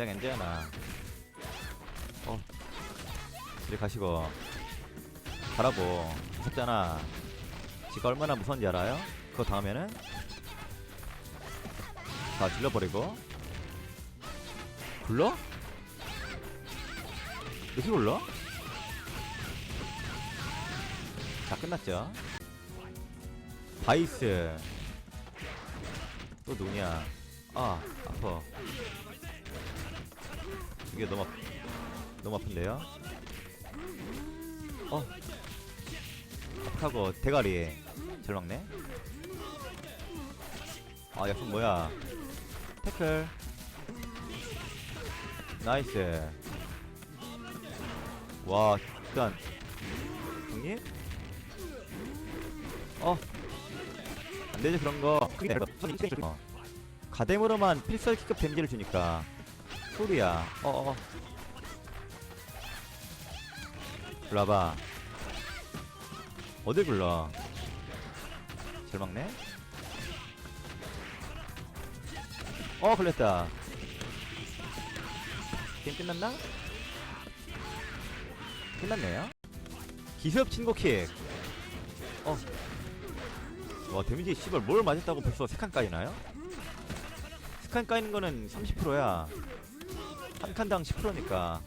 엔장 엔장아 어. 이리 가시고. 가라고. 무섭잖아 지가 얼마나 무서운지 알아요? 그거 당하면은 다 질러버리고. 굴러? 이렇게 굴러? 자 끝났죠? 바이스. 또 누구냐? 아 아파 이게 너무 아프, 너무 아픈데요? 어. 아프고 대가리 잘 막네. 아 약속 뭐야? 태클. 나이스. 와 일단. 형님? 어. 안되지 그런거. 어. 가뎀으로만 필살기급 데미지를 주니까 소리야. 어어. 불러봐. 어딜 불러? 잘 막네? 어 걸렸다. 게임 끝났나? 끝났네요. 기습 친고킥. 어. 와 데미지 씨발 뭘 맞았다고 벌써 3칸 까이나요? 3칸 까이는 거는 30%야 한 칸당 10%니까.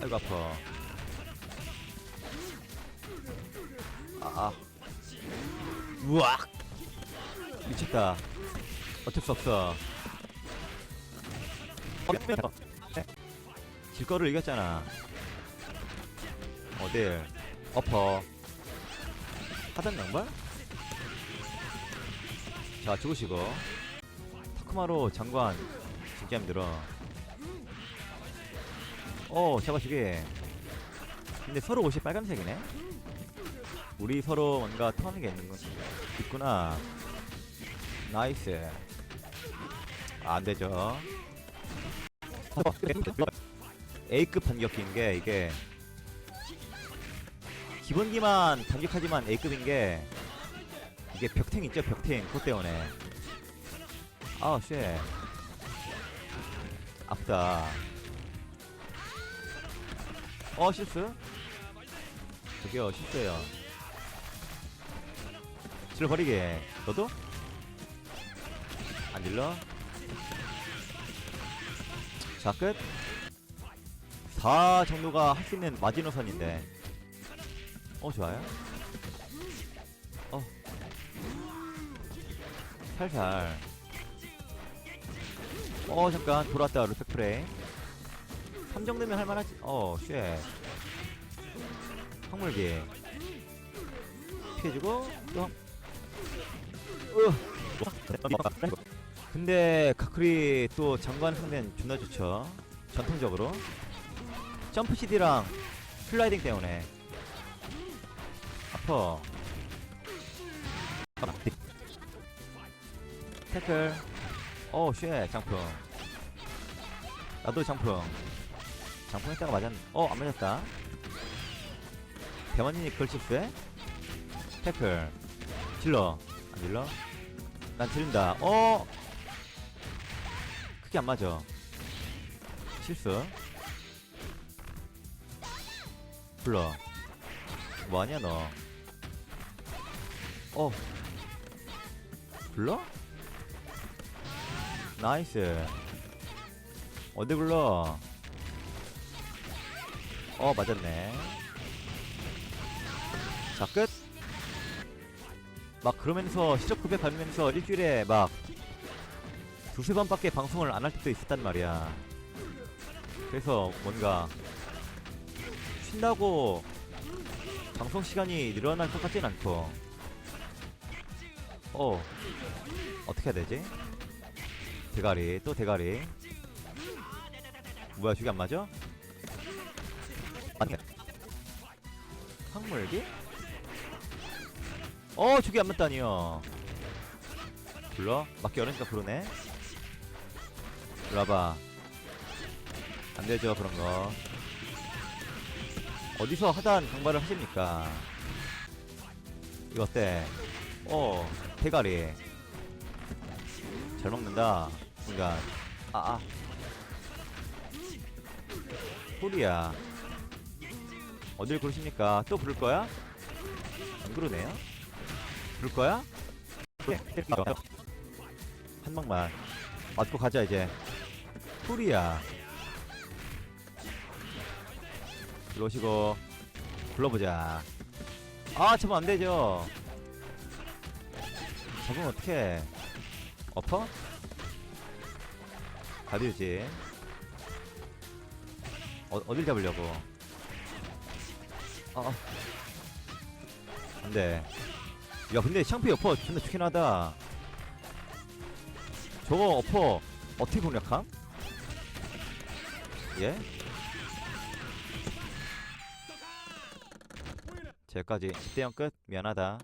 아이고 아파. 아 아 우악! 미쳤다. 어쩔 수 없어. 어, 질 거를 이겼잖아. 어딜 엎어 하단 양발? 자 죽으시고. 타크마로 장관 진짜 힘들어. 어 잡아주게. 근데 서로 옷이 빨간색이네? 우리 서로 뭔가 통하는 게 있는 건 있구나. 나이스. 아, 안되죠. A급 반격기인 게 이게 기본기만 반격하지만 A급인 게 이게 벽탱 있죠 벽탱. 그것 때문에. 아우 쉣 아프다. 어 실수 저기요 실수예요. 질러버리게. 너도? 안 질러? 자 끝. 4 정도가 할 수 있는 마지노선인데. 어 좋아요. 어. 살살 어 잠깐. 돌았다 루펙 프레이 3 정도면 할만하지. 어쉣. 황물기. 피해주고 또 으. 근데 가크리 또 장관 상대는 존나 좋죠. 전통적으로. 점프 CD랑 슬라이딩 때문에. 아퍼. 태클 오쉣 장풍. 나도 장풍. 장풍 했다가 맞았 어 안 맞았다. 대만인이 그걸 실수해? 태클. 질러. 안 질러? 난 지른다. 어! 크게 안 맞아. 실수. 불러. 뭐하냐 너? 어. 불러? 나이스. 어디 불러? 어 맞았네. 자 끝! 막 그러면서 시적 급여 받으면서 일주일에 막 두세 번밖에 방송을 안 할 때도 있었단 말이야. 그래서 뭔가 쉰다고 방송 시간이 늘어날 것 같진 않고. 어 어떻게 해야 되지? 대가리 또 대가리. 뭐야 저게 안 맞아? 맞네 항물기? 어 저게 안 맞다니요. 불러? 맞기 어려니까 부르네. 와봐. 안되죠 그런거. 어디서 하단 강발을 하십니까? 이거 어때? 어 대가리. 잘 먹는다 순간 아. 소리야. 어딜 그러십니까? 또 부를 거야? 안 그러네요? 부를 거야? 한 방만. 맞고 가자, 이제. 소리야. 들어오시고. 불러보자. 아, 잡으면 안 되죠. 잡으면 어떡해. 엎어? 가디우지. 어, 어딜 잡으려고? 어, 어. 안 돼. 야, 근데 샹피 어퍼 존나 좋긴 하다. 저거 어퍼 어떻게 공략함? 예? 제까지 10대0 끝? 미안하다.